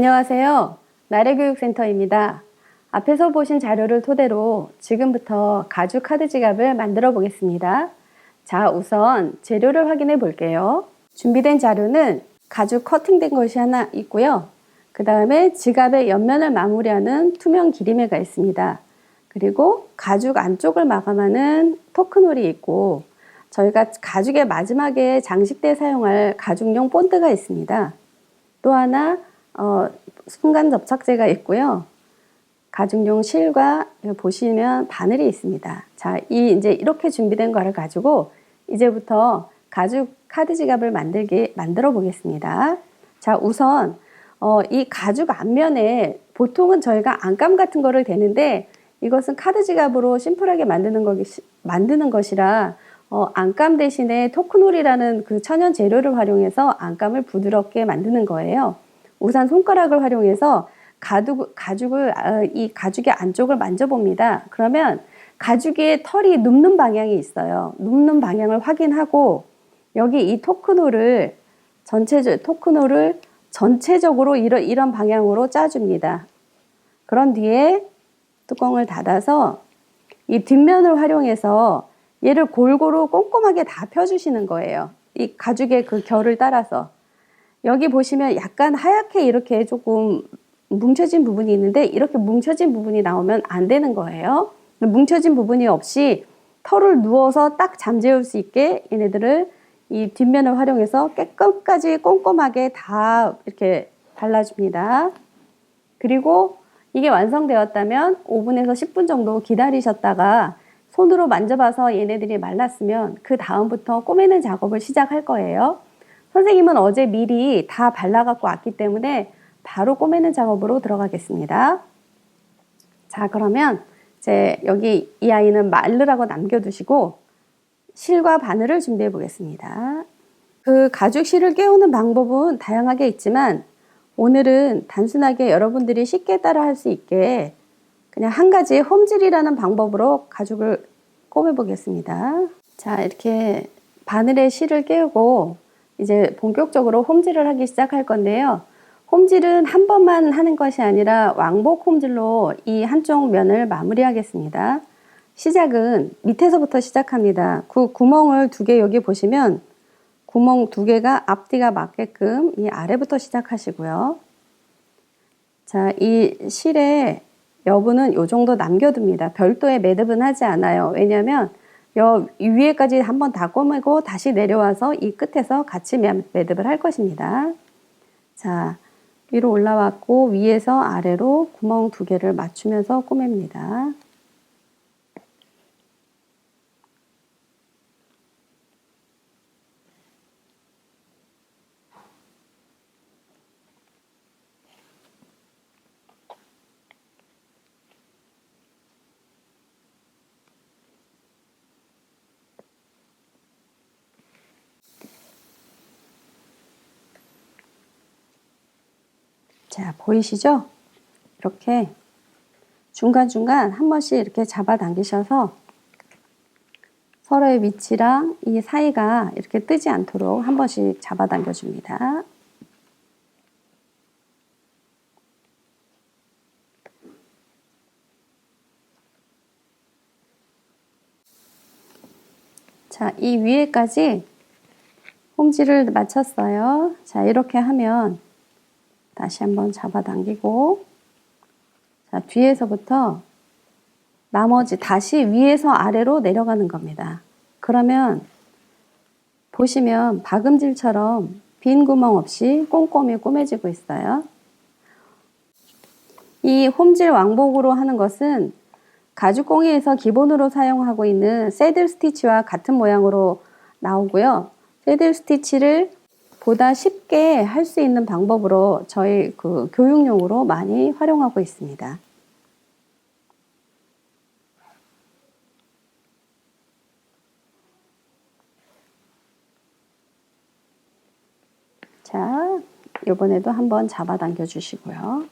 안녕하세요. 나래교육센터입니다. 앞에서 보신 자료를 토대로 지금부터 가죽 카드 지갑을 만들어 보겠습니다. 자, 우선 재료를 확인해 볼게요. 준비된 자료는 가죽 커팅된 것이 하나 있고요. 그 다음에 지갑의 옆면을 마무리하는 투명 기리매가 있습니다. 그리고 가죽 안쪽을 마감하는 토크놀이 있고 저희가 가죽의 마지막에 장식 때 사용할 가죽용 본드가 있습니다. 또 하나 어, 순간 접착제가 있고요. 가죽용 실과 보시면 바늘이 있습니다. 자, 이 이제 이렇게 준비된 거를 가지고 이제부터 가죽 카드 지갑을 만들기 만들어 보겠습니다. 자, 우선 어, 이 가죽 앞면에 보통은 저희가 안감 같은 거를 대는데 이것은 카드 지갑으로 심플하게 만드는 거 만드는 것이라 어, 안감 대신에 토크놀이라는 그 천연 재료를 활용해서 안감을 부드럽게 만드는 거예요. 우선 손가락을 활용해서 가죽, 가죽을 아, 이 가죽의 안쪽을 만져봅니다. 그러면 가죽의 털이 눕는 방향이 있어요. 눕는 방향을 확인하고 여기 이 토크놀을 전체 토크놀을 전체적으로 이런 이런 방향으로 짜줍니다. 그런 뒤에 뚜껑을 닫아서 이 뒷면을 활용해서 얘를 골고루 꼼꼼하게 다 펴주시는 거예요. 이 가죽의 그 결을 따라서. 여기 보시면 약간 하얗게 이렇게 조금 뭉쳐진 부분이 있는데 이렇게 뭉쳐진 부분이 나오면 안 되는 거예요. 뭉쳐진 부분이 없이 털을 누워서 딱 잠재울 수 있게 얘네들을 이 뒷면을 활용해서 깨끗까지 꼼꼼하게 다 이렇게 발라줍니다. 그리고 이게 완성되었다면 5분에서 10분 정도 기다리셨다가 손으로 만져봐서 얘네들이 말랐으면 그 다음부터 꼬매는 작업을 시작할 거예요. 선생님은 어제 미리 다 발라갖고 왔기 때문에 바로 꼬매는 작업으로 들어가겠습니다. 자, 그러면 이제 여기 이 아이는 말르라고 남겨두시고 실과 바늘을 준비해 보겠습니다. 그 가죽 실을 깨우는 방법은 다양하게 있지만 오늘은 단순하게 여러분들이 쉽게 따라 할 수 있게 그냥 한 가지 홈질이라는 방법으로 가죽을 꼬매 보겠습니다. 자, 이렇게 바늘에 실을 깨우고 이제 본격적으로 홈질을 하기 시작할 건데요. 홈질은 한 번만 하는 것이 아니라 왕복 홈질로 이 한쪽 면을 마무리하겠습니다. 시작은 밑에서부터 시작합니다. 그 구멍을 두 개 여기 보시면 구멍 두 개가 앞뒤가 맞게끔 이 아래부터 시작하시고요. 자, 이 실의 여분은 이 정도 남겨둡니다. 별도의 매듭은 하지 않아요. 왜냐하면 여 위에까지 한번 다 꼬매고 다시 내려와서 이 끝에서 같이 매듭을 할 것입니다. 자, 위로 올라왔고 위에서 아래로 구멍 두 개를 맞추면서 꼬맵니다. 자, 보이시죠? 이렇게 중간중간 한 번씩 이렇게 잡아 당기셔서 서로의 위치랑 이 사이가 이렇게 뜨지 않도록 한 번씩 잡아 당겨 줍니다. 자, 이 위에까지 홈질을 마쳤어요. 자, 이렇게 하면 다시 한번 잡아당기고 자, 뒤에서부터 나머지 다시 위에서 아래로 내려가는 겁니다. 그러면 보시면 박음질처럼 빈 구멍 없이 꼼꼼히 꼬매지고 있어요. 이 홈질 왕복으로 하는 것은 가죽공예에서 기본으로 사용하고 있는 새들 스티치와 같은 모양으로 나오고요. 새들 스티치를 보다 쉽게 할 수 있는 방법으로 저희 그 교육용으로 많이 활용하고 있습니다. 자, 이번에도 한번 잡아당겨 주시고요.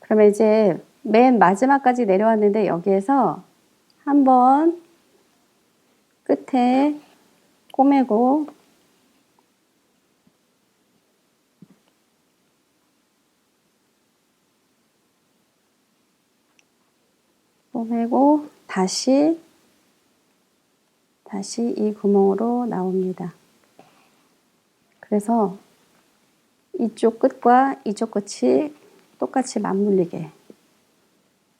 그러면 이제 맨 마지막까지 내려왔는데 여기에서 한번 끝에 꼬매고 꼬매고 다시 다시 이 구멍으로 나옵니다. 그래서 이쪽 끝과 이쪽 끝이 똑같이 맞물리게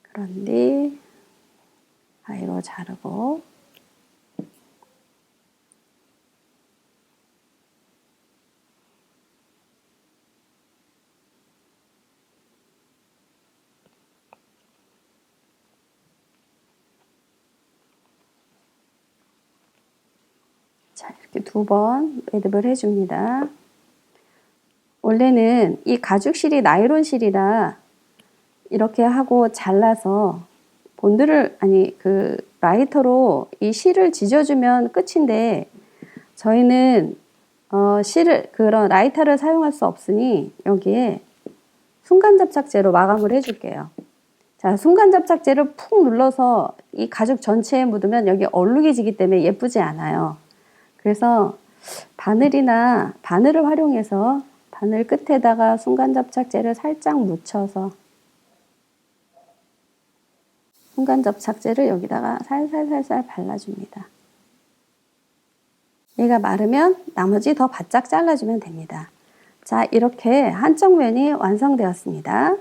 그런 뒤 아이로 자르고 자, 이렇게 두 번 매듭을 해줍니다. 원래는 이 가죽 실이 나이론 실이라 이렇게 하고 잘라서 본드를 아니 그 라이터로 이 실을 지져주면 끝인데 저희는 어 실을 그런 라이터를 사용할 수 없으니 여기에 순간 접착제로 마감을 해줄게요. 자 순간 접착제를 푹 눌러서 이 가죽 전체에 묻으면 여기 얼룩이 지기 때문에 예쁘지 않아요. 그래서 바늘이나 바늘을 활용해서 바늘 끝에다가 순간 접착제를 살짝 묻혀서 순간 접착제를 여기다가 살살살살 발라줍니다. 얘가 마르면 나머지 더 바짝 잘라주면 됩니다. 자, 이렇게 한쪽 면이 완성되었습니다.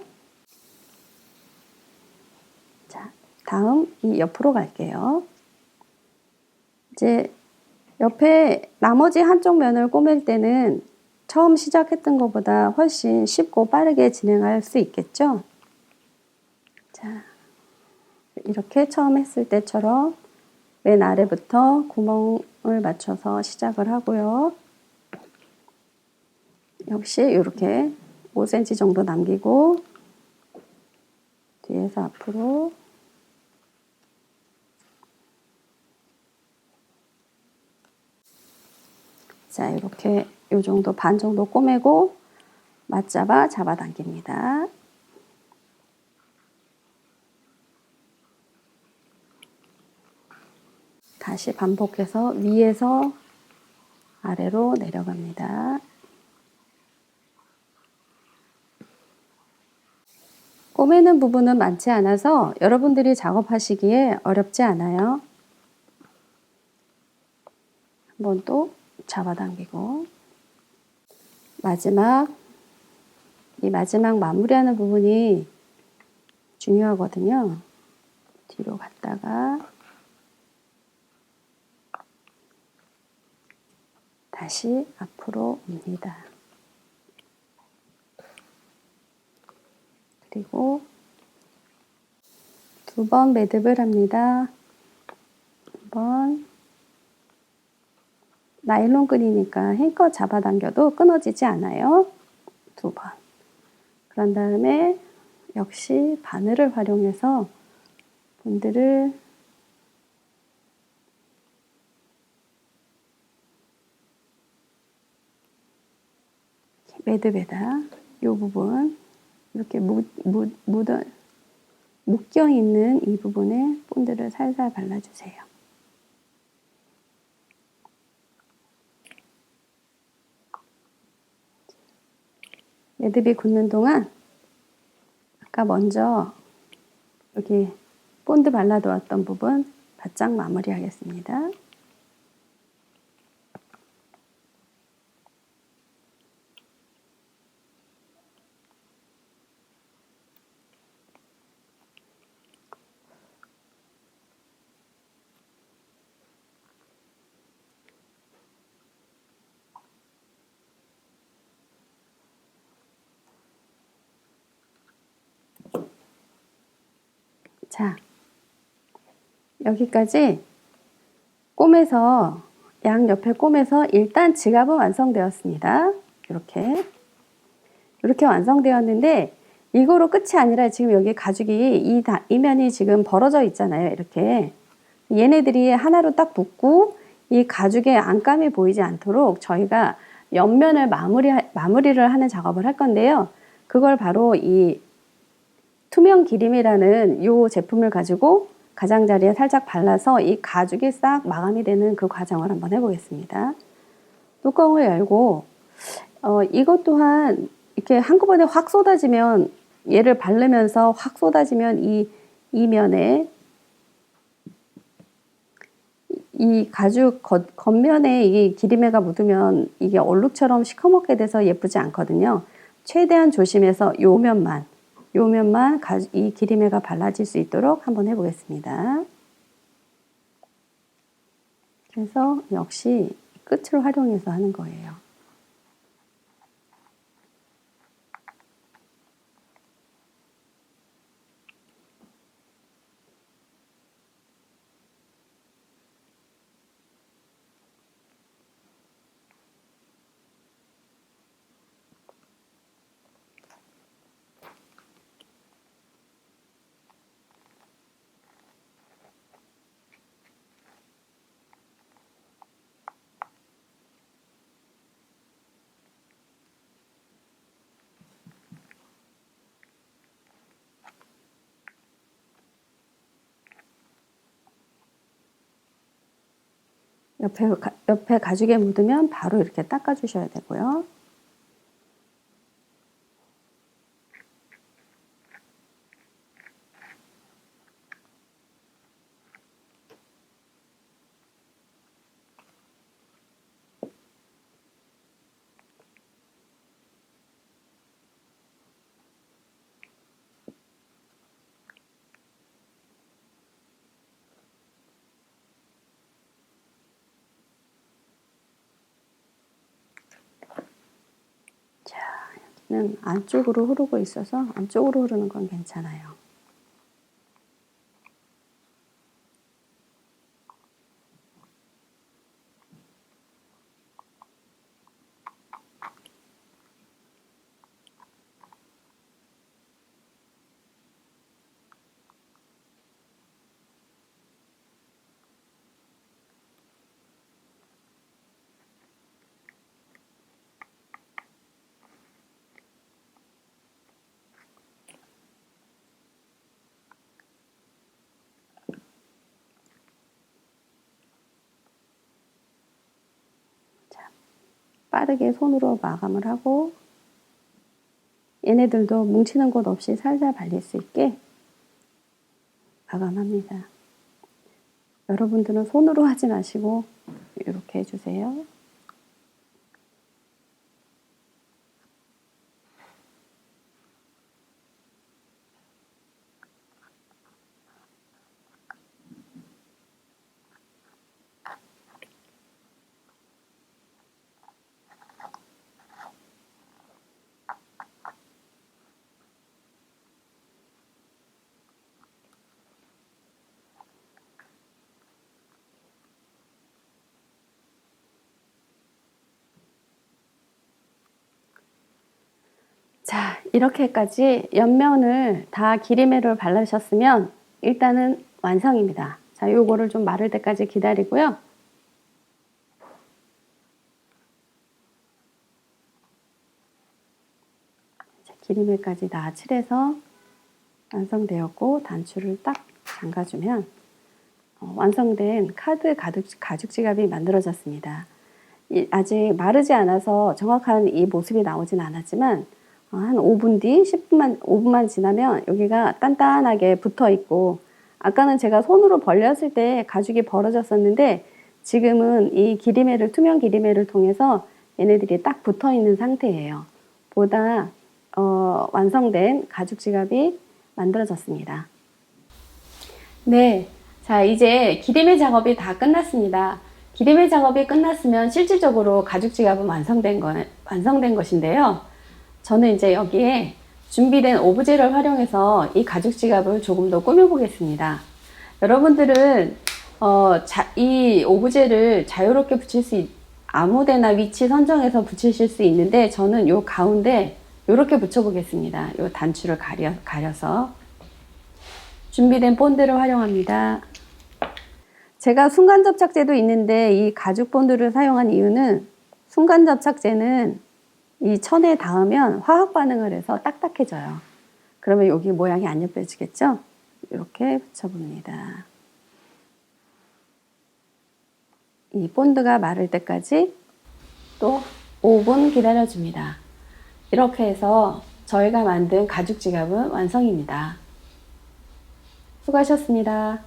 자, 다음 이 옆으로 갈게요. 이제 옆에 나머지 한쪽 면을 꼬맬 때는 처음 시작했던 것보다 훨씬 쉽고 빠르게 진행할 수 있겠죠? 자, 이렇게 처음 했을 때처럼 맨 아래부터 구멍을 맞춰서 시작을 하고요. 역시 이렇게 5cm 정도 남기고 뒤에서 앞으로 자, 이렇게 요 정도 반 정도 꼬매고 맞잡아 잡아당깁니다. 다시 반복해서 위에서 아래로 내려갑니다. 꼬매는 부분은 많지 않아서 여러분들이 작업하시기에 어렵지 않아요. 한번 또 잡아당기고 마지막 이 마지막 마무리하는 부분이 중요하거든요. 뒤로 갔다가 다시 앞으로 옵니다. 그리고 두 번 매듭을 합니다. 한 번, 나일론 끈이니까 힘껏 잡아당겨도 끊어지지 않아요. 두 번. 그런 다음에 역시 바늘을 활용해서 본드를 매듭에다 이 부분 이렇게 묻, 묻, 묻어, 묶여 있는 이 부분에 본드를 살살 발라주세요. 매듭이 굳는 동안 아까 먼저 여기 본드 발라두었던 부분 바짝 마무리하겠습니다. 자, 여기까지 꼬매서 양 옆에 꼬매서 일단 지갑은 완성되었습니다. 이렇게 이렇게 완성되었는데 이거로 끝이 아니라 지금 여기 가죽이 이, 다, 이 면이 지금 벌어져 있잖아요. 이렇게 얘네들이 하나로 딱 붙고 이 가죽의 안감이 보이지 않도록 저희가 옆면을 마무리 마무리를 하는 작업을 할 건데요. 그걸 바로 이 투명 기림이라는 이 제품을 가지고 가장자리에 살짝 발라서 이 가죽이 싹 마감이 되는 그 과정을 한번 해보겠습니다. 뚜껑을 열고 어, 이것 또한 이렇게 한꺼번에 확 쏟아지면 얘를 바르면서 확 쏟아지면 이 이면에 이 가죽 겉, 겉면에 이 기리매가 묻으면 이게 얼룩처럼 시커멓게 돼서 예쁘지 않거든요. 최대한 조심해서 요 면만, 요 면만 가- 이 기리매가 발라질 수 있도록 한번 해보겠습니다. 그래서 역시 끝을 활용해서 하는 거예요. 옆에, 가- 옆에 가죽에 묻으면 바로 이렇게 닦아주셔야 되고요. 자, 여기 는 안쪽으로 흐르고 있어서 안쪽으로 흐르는 건 괜찮아요. 빠르게 손으로 마감을 하고 얘네들도 뭉치는 곳 없이 살살 발릴 수 있게 마감합니다. 여러분들은 손으로 하지 마시고 이렇게 해주세요. 자, 이렇게까지 옆면을 다 기리매를 바르셨으면 일단은 완성입니다. 자, 요거를 좀 마를 때까지 기다리고요. 자, 기리매까지 다 칠해서 완성되었고 단추를 딱 잠가주면 어, 완성된 카드 가죽, 가죽 지갑이 만들어졌습니다. 이- 아직 마르지 않아서 정확한 이 모습이 나오진 않았지만 어, 한 5분 뒤 10분만 5분만 지나면 여기가 단단하게 붙어 있고 아까는 제가 손으로 벌렸을 때 가죽이 벌어졌었는데 지금은 이 기리매를 투명 기리매를 통해서 얘네들이 딱 붙어 있는 상태예요. 보다 어, 완성된 가죽 지갑이 만들어졌습니다. 네. 자, 이제 기리매 작업이 다 끝났습니다. 기리매 작업이 끝났으면 실질적으로 가죽 지갑은 완성된 거, 완성된 것인데요. 저는 이제 여기에 준비된 오브제를 활용해서 이 가죽 지갑을 조금 더 꾸며보겠습니다. 여러분들은 어, 자, 이 오브제를 자유롭게 붙일 수 있, 아무데나 위치 선정해서 붙이실 수 있는데 저는 요 가운데 이렇게 붙여보겠습니다. 요 단추를 가려, 가려서 준비된 본드를 활용합니다. 제가 순간 접착제도 있는데 이 가죽 본드를 사용한 이유는 순간 접착제는 이 천에 닿으면 화학 반응을 해서 딱딱해져요. 그러면 여기 모양이 안 예뻐지겠죠? 이렇게 붙여봅니다. 이 본드가 마를 때까지 또 5분 기다려줍니다. 이렇게 해서 저희가 만든 가죽 지갑은 완성입니다. 수고하셨습니다.